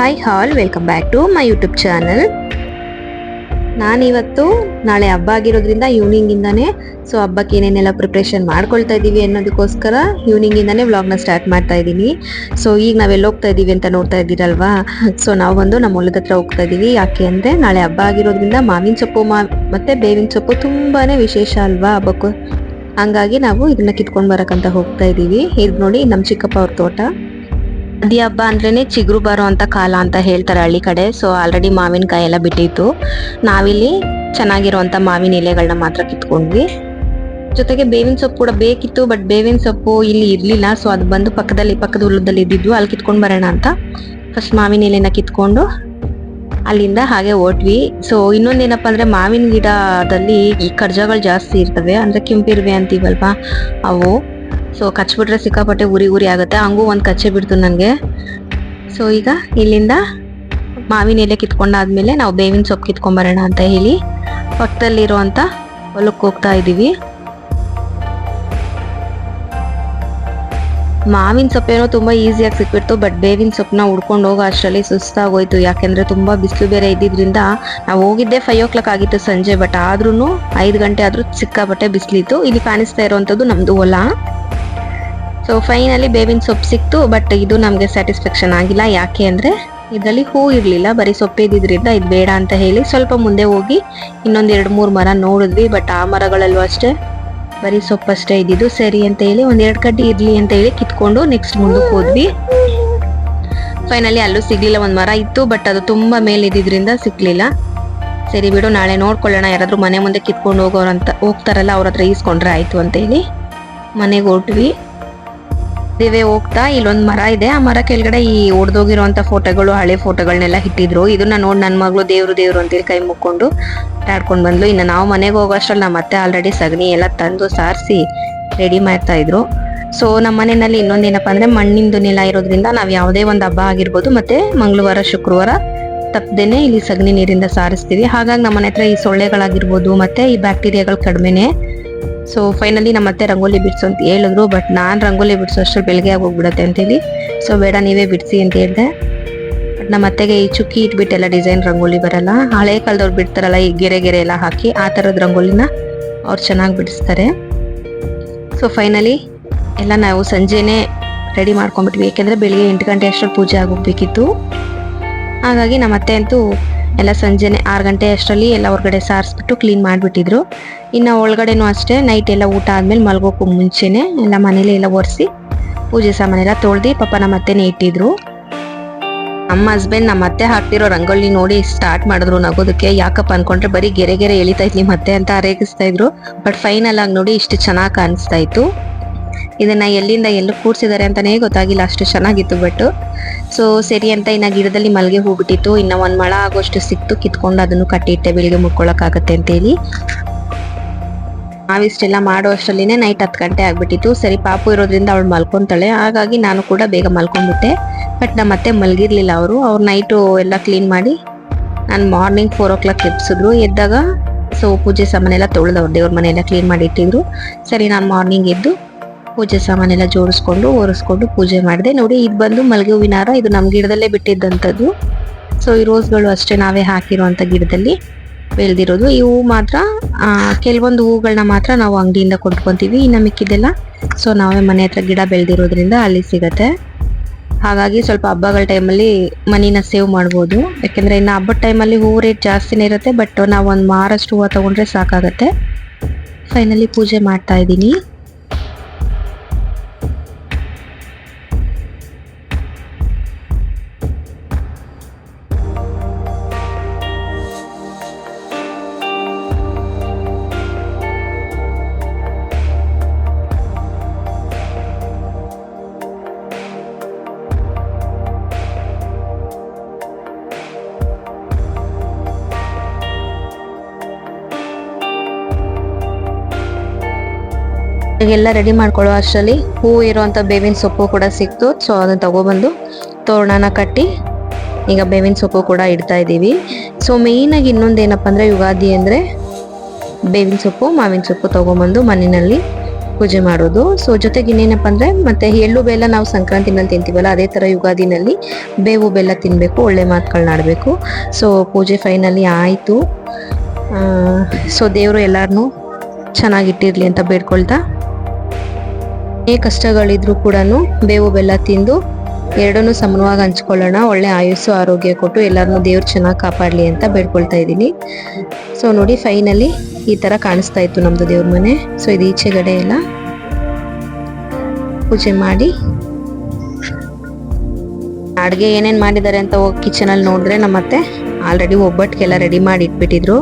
Hi all welcome back to my YouTube channel ನಾನಿವತ್ತು ನಾಳೆ ಹಬ್ಬ ಆಗಿರೋದ್ರಿಂದ ಈವ್ನಿಂಗಿಂದನೇ ಸೊ ಹಬ್ಬಕ್ಕೆ ಏನೇನೆಲ್ಲ ಪ್ರಿಪ್ರೇಷನ್ ಮಾಡ್ಕೊಳ್ತಾ ಇದ್ದೀವಿ ಅನ್ನೋದಕ್ಕೋಸ್ಕರ ಈವ್ನಿಂಗಿಂದನೇ ವ್ಲಾಗ್ನ ಸ್ಟಾರ್ಟ್ ಮಾಡ್ತಾ ಇದ್ದೀನಿ. ಸೊ ಈಗ ನಾವೆಲ್ಲ ಹೋಗ್ತಾ ಇದ್ದೀವಿ ಅಂತ ನೋಡ್ತಾ ಇದ್ದೀರಲ್ವಾ? ಸೊ ನಾವು ಬಂದು ನಮ್ಮ ಹೊಲದ ಹತ್ರ ಹೋಗ್ತಾ ಇದ್ದೀವಿ. ಯಾಕೆ ಅಂದರೆ ನಾಳೆ ಹಬ್ಬ ಆಗಿರೋದ್ರಿಂದ ಮಾವಿನ ಸೊಪ್ಪು, ಮಾ ಮತ್ತು ಬೇವಿನ ಸೊಪ್ಪು ತುಂಬಾ ವಿಶೇಷ ಅಲ್ವಾ ಹಬ್ಬಕ್ಕೂ. ಹಂಗಾಗಿ ನಾವು ಇದನ್ನ ಕಿತ್ಕೊಂಡು ಬರೋಕ್ಕಂತ ಹೋಗ್ತಾ ಇದ್ದೀವಿ. ಇದು ನೋಡಿ ನಮ್ಮ ಚಿಕ್ಕಪ್ಪ ಅವ್ರ ತೋಟ. ನದಿ ಹಬ್ಬ ಅಂದ್ರೇನೆ ಚಿಗುರು ಬರೋ ಕಾಲ ಅಂತ ಹೇಳ್ತಾರೆ ಹಳ್ಳಿ ಕಡೆ. ಸೊ ಆಲ್ರೆಡಿ ಮಾವಿನಕಾಯಿ ಎಲ್ಲ ಬಿಟ್ಟಿತ್ತು. ನಾವಿಲ್ಲಿ ಚೆನ್ನಾಗಿರುವಂತ ಮಾವಿನ ಎಲೆಗಳನ್ನ ಮಾತ್ರ ಕಿತ್ಕೊಂಡ್ವಿ. ಜೊತೆಗೆ ಬೇವಿನ ಸೊಪ್ಪು ಕೂಡ ಬೇಕಿತ್ತು ಬಟ್ ಬೇವಿನ ಸೊಪ್ಪು ಇಲ್ಲಿ ಇರ್ಲಿಲ್ಲ. ಸೊ ಅದು ಬಂದು ಪಕ್ಕದಲ್ಲಿ, ಪಕ್ಕದ ಹುಲ್ಲದಲ್ಲಿ ಇದ್ದಿದ್ದು ಅಲ್ಲಿ ಕಿತ್ಕೊಂಡು ಬರೋಣ ಅಂತ. ಫಸ್ಟ್ ಮಾವಿನ ಎಲೆನ ಕಿತ್ಕೊಂಡು ಅಲ್ಲಿಂದ ಹಾಗೆ ಓಟ್ವಿ. ಸೊ ಇನ್ನೊಂದೇನಪ್ಪ ಅಂದ್ರೆ ಮಾವಿನ ಗಿಡದಲ್ಲಿ ಈ ಕರ್ಜಗಳು ಜಾಸ್ತಿ ಇರ್ತವೆ. ಅಂದ್ರೆ ಕೆಂಪಿರುವೆ ಅಂತೀವಲ್ವಾ? ಅವು. ಸೊ ಕಚ್ಬಿಟ್ರೆ ಸಿಕ್ಕಾಪಟ್ಟೆ ಉರಿ ಉರಿ ಆಗುತ್ತೆ. ಹಂಗೂ ಒಂದು ಕಚ್ಚೆ ಬಿಡ್ತು ನನಗೆ. ಸೊ ಈಗ ಇಲ್ಲಿಂದ ಮಾವಿನ ಎಲೆ ಕಿತ್ಕೊಂಡಾದ್ಮೇಲೆ ನಾವು ಬೇವಿನ ಸೊಪ್ಪು ಕಿತ್ಕೊಂಬರೋಣ ಅಂತ ಹೇಳಿ ಪಕ್ಕದಲ್ಲಿರುವಂಥ ಹೊಲಕ್ಕೆ ಹೋಗ್ತಾ ಇದ್ದೀವಿ. ಮಾವಿನ ಸೊಪ್ಪೇನೋ ತುಂಬ ಈಸಿಯಾಗಿ ಸಿಕ್ಬಿಡ್ತು ಬಟ್ ಬೇವಿನ ಸೊಪ್ಪನ್ನ ಉಡ್ಕೊಂಡು ಹೋಗೋ ಅಷ್ಟರಲ್ಲಿ ಸುಸ್ತಾಗೋಯ್ತು. ಯಾಕೆಂದರೆ ತುಂಬ ಬಿಸಿಲು ಬೇರೆ ಇದ್ದಿದ್ದರಿಂದ ನಾವು ಹೋಗಿದ್ದೆ ಫೈವ್ ಓ ಕ್ಲಾಕ್ ಆಗಿತ್ತು ಸಂಜೆ ಬಟ್ ಆದ್ರೂ ಐದು ಗಂಟೆ ಆದರೂ ಸಿಕ್ಕಾಪಟ್ಟೆ ಬಿಸಿಲಿತ್ತು. ಇಲ್ಲಿ ಕಾಣಿಸ್ತಾ ಇರುವಂಥದ್ದು ನಮ್ಮದು ಹೊಲ. ಸೊ ಫೈನಲಿ ಬೇವಿನ ಸೊಪ್ಪು ಸಿಕ್ತು ಬಟ್ ಇದು ನಮಗೆ ಸ್ಯಾಟಿಸ್ಫ್ಯಾಕ್ಷನ್ ಆಗಿಲ್ಲ. ಯಾಕೆ ಅಂದರೆ, ಇದರಲ್ಲಿ ಹೂ ಇರಲಿಲ್ಲ. ಬರೀ ಸೊಪ್ಪು ಇದ್ದಿದ್ರಿಂದ ಇದು ಬೇಡ ಅಂತ ಹೇಳಿ ಸ್ವಲ್ಪ ಮುಂದೆ ಹೋಗಿ ಇನ್ನೊಂದು ಎರಡು ಮೂರು ಮರ ನೋಡಿದ್ವಿ ಬಟ್ ಆ ಮರಗಳಲ್ಲೂ ಅಷ್ಟೇ, ಬರೀ ಸೊಪ್ಪಷ್ಟೇ ಇದ್ದಿದ್ದು. ಸರಿ ಅಂತ ಹೇಳಿ ಒಂದೆರಡು ಎರಡು ಕಡ್ಡಿ ಇರಲಿ ಅಂತ ಹೇಳಿ ಕಿತ್ಕೊಂಡು ನೆಕ್ಸ್ಟ್ ಮುಂದಕ್ಕೆ ಹೋದ್ವಿ. ಫೈನಲಿ ಅಲ್ಲೂ ಸಿಗಲಿಲ್ಲ, ಒಂದು ಮರ ಇತ್ತು ಬಟ್ ಅದು ತುಂಬ ಮೇಲೆ ಸಿಗಲಿಲ್ಲ ಸರಿ ಬಿಡು, ನಾಳೆ ನೋಡ್ಕೊಳ್ಳೋಣ. ಯಾರಾದರೂ ಮನೆ ಮುಂದೆ ಕಿತ್ಕೊಂಡು ಹೋಗೋರಂತ ಹೋಗ್ತಾರಲ್ಲ, ಅವ್ರ ಹತ್ರ ಈಸ್ಕೊಂಡ್ರೆ ಆಯಿತು ಅಂತ ಹೇಳಿ ಮನೆಗೆ ಹೊಟ್ವಿ ದೇವೆ ಹೋಗ್ತಾ ಇಲ್ಲೊಂದು ಮರ ಇದೆ. ಆ ಮರ ಕೆಳಗಡೆ ಈ ಹೊಡೆದೋಗಿರುವಂತ ಫೋಟೋಗಳು, ಹಳೆ ಫೋಟೋಗಳನ್ನೆಲ್ಲ ಇಟ್ಟಿದ್ರು. ಇದನ್ನ ನೋಡಿ ನನ್ನ ಮಗಳು ದೇವ್ರು ದೇವ್ರು ಅಂತೇಳಿ ಕೈ ಮುಕ್ಕೊಂಡು ಆಟಾಡ್ಕೊಂಡ್ ಬಂದ್ಲು. ಇನ್ನು ನಾವು ಮನೆಗೆ ಹೋಗೋ ಅಷ್ಟ್ರಲ್ಲಿ ನಮ್ಮ ಮತ್ತೆ ಆಲ್ರೆಡಿ ಸಗಣಿ ಎಲ್ಲ ತಂದು ಸಾರಿಸಿ ರೆಡಿ ಮಾಡ್ತಾ ಇದ್ರು. ಸೊ ನಮ್ಮ ಮನೆಯಲ್ಲಿ ಇನ್ನೊಂದೇನಪ್ಪ ಅಂದ್ರೆ ಮಣ್ಣಿಂದು ನೆಲ ಇರೋದ್ರಿಂದ ನಾವು ಯಾವುದೇ ಒಂದು ಹಬ್ಬ ಆಗಿರ್ಬೋದು ಮತ್ತೆ ಮಂಗಳವಾರ, ಶುಕ್ರವಾರ ತಪ್ಪದೇನೆ ಇಲ್ಲಿ ಸಗಣಿ ನೀರಿಂದ ಸಾರಿಸ್ತೀವಿ. ಹಾಗಾಗಿ ನಮ್ಮ ಮನೆ ಹತ್ರ ಈ ಸೊಳ್ಳೆಗಳಾಗಿರ್ಬೋದು ಮತ್ತೆ ಈ ಬ್ಯಾಕ್ಟೀರಿಯಾಗಳು ಕಡಿಮೆನೆ ಸೊ ಫೈನಲಿ ನಮ್ಮ ಅತ್ತೆ ರಂಗೋಲಿ ಬಿಡ್ಸು ಅಂತ ಹೇಳಿದ್ರು ಬಟ್ ನಾನು ರಂಗೋಲಿ ಬಿಡಿಸೋ ಅಷ್ಟು ಬೆಳಗ್ಗೆ ಆಗೋಗ್ಬಿಡತ್ತೆ ಅಂತೇಳಿ. ಸೊ ಬೇಡ, ನೀವೇ ಬಿಡಿಸಿ ಅಂತ ಹೇಳಿದೆ. ಬಟ್ ನಮ್ಮ ಅತ್ತೆಗೆ ಈ ಚುಕ್ಕಿ ಇಟ್ಬಿಟ್ಟೆಲ್ಲ ಡಿಸೈನ್ ರಂಗೋಲಿ ಬರಲ್ಲ. ಹಳೆ ಕಾಲದವ್ರು ಬಿಡ್ತಾರಲ್ಲ, ಈ ಗೆರೆ ಗೆರೆ ಎಲ್ಲ ಹಾಕಿ ಆ ಥರದ ರಂಗೋಲಿನ ಅವ್ರು ಚೆನ್ನಾಗಿ ಬಿಡಿಸ್ತಾರೆ. ಸೊ ಫೈನಲಿ ಎಲ್ಲ ನಾವು ಸಂಜೆನೇ ರೆಡಿ ಮಾಡ್ಕೊಂಡ್ಬಿಟ್ವಿ. ಏಕೆಂದರೆ ಬೆಳಿಗ್ಗೆ ಎಂಟು ಗಂಟೆ ಅಷ್ಟರಲ್ಲಿ ಪೂಜೆ ಆಗೋಗ್ಬೇಕಿತ್ತು. ಹಾಗಾಗಿ ನಮ್ಮ ಅತ್ತೆ ಅಂತೂ ಎಲ್ಲ ಸಂಜೆನೆ ಆರು ಗಂಟೆ ಅಷ್ಟರಲ್ಲಿ ಎಲ್ಲ ಹೊರಗಡೆ ಸಾರಿಸ್ಬಿಟ್ಟು ಕ್ಲೀನ್ ಮಾಡಿಬಿಟ್ಟಿದ್ರು. ಇನ್ನು ಒಳಗಡೆನೂ ಅಷ್ಟೇ ನೈಟ್ ಎಲ್ಲ ಊಟ ಆದಮೇಲೆ ಮಲ್ಗೋಕ್ಕೂ ಮುಂಚೆನೆ ಎಲ್ಲ ಮನೇಲಿ ಎಲ್ಲ ಒರೆಸಿ ಪೂಜೆ ಸಾಮಾನೆಲ್ಲ ತೊಳ್ದು ಪಾಪ ನಮ್ಮ ಅತ್ತೆನೇ ಇಟ್ಟಿದ್ರು. ನಮ್ಮ ಹಸ್ಬೆಂಡ್ ನಮ್ಮ ಅತ್ತೆ ಹಾಕ್ತಿರೋ ರಂಗೋಲಿ ನೋಡಿ ಸ್ಟಾರ್ಟ್ ಮಾಡಿದ್ರು ನಗೋದಕ್ಕೆ. ಯಾಕಪ್ಪ ಅನ್ಕೊಂಡ್ರೆ ಬರೀ ಗೆರೆ ಗೆರೆ ಎಳಿತಾ ಇದ್ಲಿ ಮತ್ತೆ ಅಂತ ರೇಗಿಸ್ತಾ ಇದ್ರು. ಬಟ್ ಫೈನಲ್ ಆಗಿ ನೋಡಿ ಇಷ್ಟು ಚೆನ್ನಾಗಿ ಕಾಣಿಸ್ತಾ ಇತ್ತು. ಇದನ್ನ ಎಲ್ಲಿಂದ ಎಲ್ಲೂ ಕೂಡ್ಸಿದ್ದಾರೆ ಅಂತಾನೆ ಗೊತ್ತಾಗಿಲ್ಲ, ಅಷ್ಟು ಚೆನ್ನಾಗಿತ್ತು ಬಟ್ ಸೊ ಸರಿ ಅಂತ ಇನ್ನ ಗಿಡದಲ್ಲಿ ಮಲ್ಗೆ ಹೋಗ್ಬಿಟ್ಟಿತ್ತು. ಇನ್ನ ಒಂದ್ ಮಳ ಆಗೋಷ್ಟು ಸಿಕ್ತು, ಕಿತ್ಕೊಂಡು ಅದನ್ನು ಕಟ್ಟಿಟ್ಟೆ, ಬೆಳಿಗ್ಗೆ ಮುಕ್ಕೊಳ್ಳೋಕ್ಕಾಗತ್ತೆ ಅಂತೇಳಿ. ನಾವಿಷ್ಟೆಲ್ಲ ಮಾಡೋ ಅಷ್ಟರಲ್ಲಿನೇ ನೈಟ್ ಹತ್ತು ಗಂಟೆ ಆಗ್ಬಿಟ್ಟಿತ್ತು. ಸರಿ, ಪಾಪು ಇರೋದ್ರಿಂದ ಅವಳು ಮಲ್ಕೊಂತಾಳೆ. ಹಾಗಾಗಿ ನಾನು ಕೂಡ ಬೇಗ ಮಲ್ಕೊಂಡ್ಬಿಟ್ಟೆ ಬಟ್ ನಮ್ಮ ಮತ್ತೆ ಮಲ್ಗಿರ್ಲಿಲ್ಲ ಅವರು. ಅವ್ರು ನೈಟು ಎಲ್ಲ ಕ್ಲೀನ್ ಮಾಡಿ ನಾನು ಮಾರ್ನಿಂಗ್ ಫೋರ್ ಓ ಕ್ಲಾಕ್ ಎಬ್ಸಿದ್ರು. ಎದ್ದಾಗ ಸೊ ಪೂಜೆ ಸಾಮಾನೆಲ್ಲ ತೊಳೆದವ್ರು ದೇವ್ರ ಮನೆಯೆಲ್ಲ ಕ್ಲೀನ್ ಮಾಡಿ ಇಟ್ಟಿದ್ರು. ಸರಿ, ನಾನು ಮಾರ್ನಿಂಗ್ ಎದ್ದು ಪೂಜೆ ಸಾಮಾನೆಲ್ಲ ಜೋಡಿಸ್ಕೊಂಡು, ಒರೆಸ್ಕೊಂಡು ಪೂಜೆ ಮಾಡಿದೆ. ನೋಡಿ, ಇದು ಬಂದು ಮಲ್ಗೆ ಹೂವಿನ ಹಾರ ಇದು ನಮ್ಮ ಗಿಡದಲ್ಲೇ ಬಿಟ್ಟಿದ್ದಂಥದ್ದು. ಸೊ ಈ ರೋಸ್ಗಳು ಅಷ್ಟೇ ನಾವೇ ಹಾಕಿರುವಂಥ ಗಿಡದಲ್ಲಿ ಬೆಳೆದಿರೋದು. ಈ ಹೂವು ಮಾತ್ರ ಕೆಲವೊಂದು ಹೂಗಳನ್ನ ಮಾತ್ರ ನಾವು ಅಂಗಡಿಯಿಂದ ಕೊಂಡ್ಕೊಂತೀವಿ. ಇನ್ನು ಮಿಕ್ಕಿದೆಲ್ಲ ಸೊ ನಾವೇ ಮನೆ ಹತ್ರ ಗಿಡ ಬೆಳೆದಿರೋದ್ರಿಂದ ಅಲ್ಲಿ ಸಿಗತ್ತೆ. ಹಾಗಾಗಿ ಸ್ವಲ್ಪ ಹಬ್ಬಗಳ ಟೈಮಲ್ಲಿ ಮನಿನ ಸೇವ್ ಮಾಡ್ಬೋದು. ಯಾಕೆಂದರೆ ಇನ್ನು ಹಬ್ಬದ ಟೈಮಲ್ಲಿ ಹೂವು ರೇಟ್ ಜಾಸ್ತಿನೇ ಇರುತ್ತೆ, ಬಟ್ ನಾವು ಒಂದು ಮಾರಷ್ಟು ಹೂವು ತಗೊಂಡ್ರೆ ಸಾಕಾಗತ್ತೆ. ಫೈನಲಿ ಪೂಜೆ ಮಾಡ್ತಾ ಇದ್ದೀನಿ. ಎಲ್ಲ ರೆಡಿ ಮಾಡ್ಕೊಳ್ಳೋ ಅಷ್ಟರಲ್ಲಿ ಹೂ ಇರುವಂತ ಬೇವಿನ ಸೊಪ್ಪು ಕೂಡ ಸಿಕ್ತು. ಸೊ ಅದನ್ನ ತಗೊಬಂದು ತೋರಣನ ಕಟ್ಟಿ ಈಗ ಬೇವಿನ ಸೊಪ್ಪು ಕೂಡ ಇಡ್ತಾ ಇದ್ದೀವಿ. ಸೊ ಮೇಯ್ನಾಗಿ ಇನ್ನೊಂದು ಏನಪ್ಪ ಅಂದರೆ ಯುಗಾದಿ ಅಂದ್ರೆ ಬೇವಿನ ಸೊಪ್ಪು, ಮಾವಿನ ಸೊಪ್ಪು ತಗೊಂಬಂದು ಮನೆಯಲ್ಲಿ ಪೂಜೆ ಮಾಡೋದು. ಸೊ ಜೊತೆಗೆ ಇನ್ನೇನಪ್ಪ ಅಂದರೆ ಮತ್ತೆ ಎಳ್ಳು ಬೆಲ್ಲ ನಾವು ಸಂಕ್ರಾಂತಿನಲ್ಲಿ ತಿಂತೀವಲ್ಲ, ಅದೇ ತರ ಯುಗಾದಿನಲ್ಲಿ ಬೇವು ಬೆಲ್ಲ ತಿನ್ನಬೇಕು ಒಳ್ಳೆ ಮಾತುಗಳನ್ನ ಆಡಬೇಕು ಸೊ ಪೂಜೆ ಫೈನಲಿ ಆಯಿತು. ಸೊ ದೇವರು ಎಲ್ಲಾರನ್ನೂ ಚೆನ್ನಾಗಿಟ್ಟಿರಲಿ ಅಂತ ಬೇಡ್ಕೊಳ್ತಾ ಏನೇ ಕಷ್ಟಗಳಿದ್ರು ಕೂಡ ಬೇವು ಬೆಲ್ಲ ತಿಂದು ಎರಡನ್ನೂ ಸಮನವಾಗಿ ಹಂಚ್ಕೊಳ್ಳೋಣ. ಒಳ್ಳೆ ಆಯುಸ್ಸು, ಆರೋಗ್ಯ ಕೊಟ್ಟು ಎಲ್ಲರನ್ನೂ ದೇವ್ರು ಚೆನ್ನಾಗಿ ಕಾಪಾಡಲಿ ಅಂತ ಬೇಡ್ಕೊಳ್ತಾ ಇದ್ದೀನಿ. ಸೊ ನೋಡಿ ಫೈನಲಿ ಈ ಥರ ಕಾಣಿಸ್ತಾ ಇತ್ತು ನಮ್ಮದು ದೇವ್ರ ಮನೆ. ಸೊ ಇದು ಈಚೆಗಡೆ ಎಲ್ಲ ಪೂಜೆ ಮಾಡಿ. ಅಡುಗೆ ಏನೇನು ಮಾಡಿದ್ದಾರೆ ಅಂತ ಹೋಗಿ ಕಿಚನಲ್ಲಿ ನೋಡಿದ್ರೆ ನಮ್ಮ ಮತ್ತೆ ಆಲ್ರೆಡಿ ಒಬ್ಬಟ್ಟಿಗೆಲ್ಲ ರೆಡಿ ಮಾಡಿ ಇಟ್ಬಿಟ್ಟಿದ್ರು.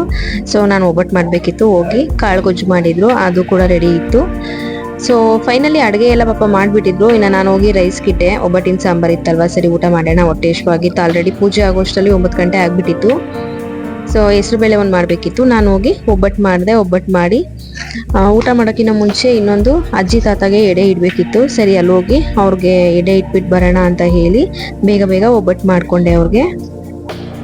ಸೊ ನಾನು ಒಬ್ಬಟ್ಟು ಮಾಡಬೇಕಿತ್ತು. ಹೋಗಿ ಕಾಳು ಗೊಜ್ಜು ಮಾಡಿದ್ರು. ಅದು ಕೂಡ ರೆಡಿ ಇತ್ತು. ಸೊ ಫೈನಲಿ ಅಡುಗೆ ಎಲ್ಲ ಪಾಪ ಮಾಡಿಬಿಟ್ಟಿದ್ರು. ಇನ್ನು ನಾನು ಹೋಗಿ ರೈಸ್ ಕಿಟ್ಟೆ, ಒಬ್ಬಟ್ಟಿನ ಸಾಂಬಾರ್ ಇತ್ತಲ್ವಾ? ಸರಿ, ಊಟ ಮಾಡೋಣ. ಹೊಟ್ಟೆ ಆಗಿತ್ತು. ಆಲ್ರೆಡಿ ಪೂಜೆ ಆಗೋಷ್ಟರಲ್ಲಿ ಒಂಬತ್ತು ಗಂಟೆ ಆಗಿಬಿಟ್ಟಿತ್ತು. ಸೊ ಹೆಸರು ಬೇಳೆ ಒಂದು ಮಾಡಬೇಕಿತ್ತು. ನಾನು ಹೋಗಿ ಒಬ್ಬಟ್ಟು ಮಾಡಿದೆ ಒಬ್ಬಟ್ಟು ಮಾಡಿ ಊಟ ಮಾಡೋಕ್ಕಿಂತ ಮುಂಚೆ ಇನ್ನೊಂದು ಅಜ್ಜಿ ತಾತಗೆ ಎಡೆ ಇಡಬೇಕಿತ್ತು. ಸರಿ, ಅಲ್ಲಿ ಹೋಗಿ ಅವ್ರಿಗೆ ಎಡೆ ಇಟ್ಬಿಟ್ಟು ಬರೋಣ ಅಂತ ಹೇಳಿ ಬೇಗ ಬೇಗ ಒಬ್ಬಟ್ಟು ಮಾಡಿಕೊಂಡೆ ಅವ್ರಿಗೆ.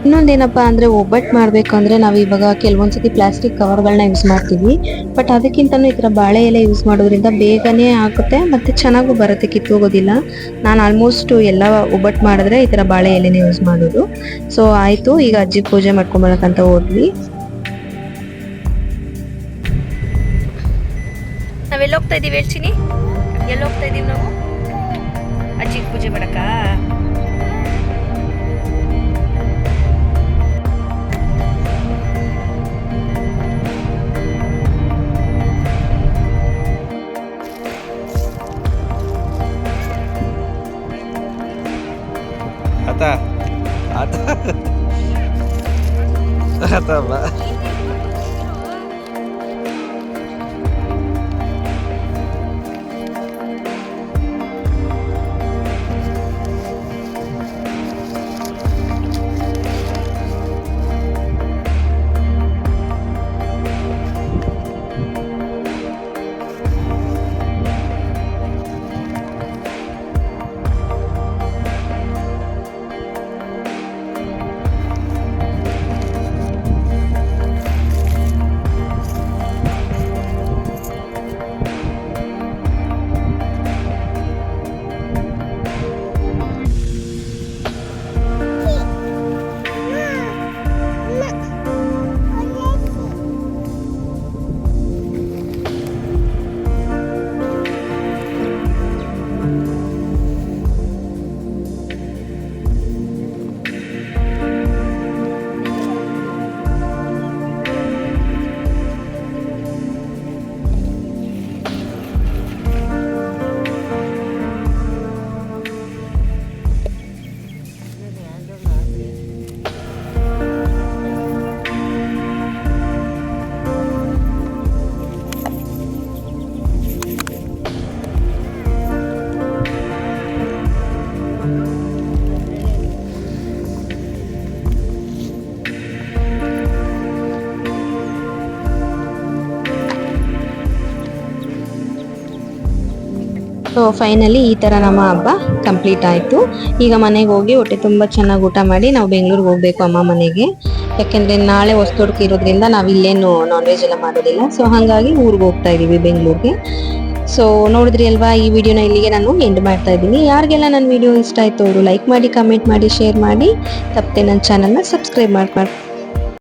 ಇನ್ನೊಂದೇನಪ್ಪ ಅಂದರೆ ಒಬ್ಬಟ್ಟು ಮಾಡಬೇಕಂದ್ರೆ ನಾವು ಇವಾಗ ಕೆಲವೊಂದ್ಸತಿ ಪ್ಲಾಸ್ಟಿಕ್ ಕವರ್ಗಳನ್ನ ಯೂಸ್ ಮಾಡ್ತೀವಿ. ಬಟ್ ಅದಕ್ಕಿಂತನೂ ಈ ಥರ ಬಾಳೆ ಎಲೆ ಯೂಸ್ ಮಾಡೋದ್ರಿಂದ ಬೇಗನೆ ಆಗುತ್ತೆ ಮತ್ತು ಚೆನ್ನಾಗೂ ಬರುತ್ತೆ, ಕಿತ್ತೋಗೋದಿಲ್ಲ. ನಾನು ಆಲ್ಮೋಸ್ಟ್ ಎಲ್ಲ ಒಬ್ಬಟ್ಟು ಮಾಡಿದ್ರೆ ಈ ಥರ ಬಾಳೆ ಎಲೆನೇ ಯೂಸ್ ಮಾಡೋದು. ಸೊ ಆಯಿತು, ಈಗ ಅಜ್ಜಿ ಪೂಜೆ ಮಾಡ್ಕೊಂಬರಕ್ಕಂತ ಹೋದ್ವಿ. ನಾವೆಲ್ಲೋಗ್ತಾ ಇದ್ದೀವಿ ಹೇಳ್ತೀನಿ? ಎಲ್ಲೋಗ್ತಾ ಇದ್ದೀವಿ ನಾವು? ಅಜ್ಜಿಗೆ ಪೂಜೆ ಮಾಡಕ್ಕ? ternyata mbak ಸೊ ಫೈನಲಿ ಈ ಥರ ನಮ್ಮ ಹಬ್ಬ ಕಂಪ್ಲೀಟ್ ಆಯಿತು. ಈಗ ಮನೆಗೆ ಹೋಗಿ ಹೊಟ್ಟೆ ತುಂಬ ಚೆನ್ನಾಗಿ ಊಟ ಮಾಡಿ ನಾವು ಬೆಂಗಳೂರಿಗೆ ಹೋಗಬೇಕು ಅಮ್ಮ ಮನೆಗೆ. ಯಾಕೆಂದರೆ ನಾಳೆ ಹೊಸ್ತೊಡ್ಕು ಇರೋದ್ರಿಂದ ನಾವು ಇಲ್ಲೇನು ನಾನ್ ವೆಜ್ ಎಲ್ಲ ಮಾಡೋದಿಲ್ಲ. ಸೊ ಹಾಗಾಗಿ ಊರಿಗೆ ಹೋಗ್ತಾ ಇದ್ದೀವಿ ಬೆಂಗಳೂರಿಗೆ. ಸೊ ನೋಡಿದ್ರಿ ಅಲ್ವಾ, ಈ ವಿಡಿಯೋನ ಇಲ್ಲಿಗೆ ನಾನು ಎಂಡ್ ಮಾಡ್ತಾ ಇದ್ದೀನಿ. ಯಾರಿಗೆಲ್ಲ ನನ್ನ ವಿಡಿಯೋ ಇಷ್ಟ ಆಯಿತು, ಅವರು ಲೈಕ್ ಮಾಡಿ ಕಮೆಂಟ್ ಮಾಡಿ ಶೇರ್ ಮಾಡಿ, ತಪ್ಪದೆ ನನ್ನ ಚಾನಲ್ನ ಸಬ್ಸ್ಕ್ರೈಬ್ ಮಾಡಿ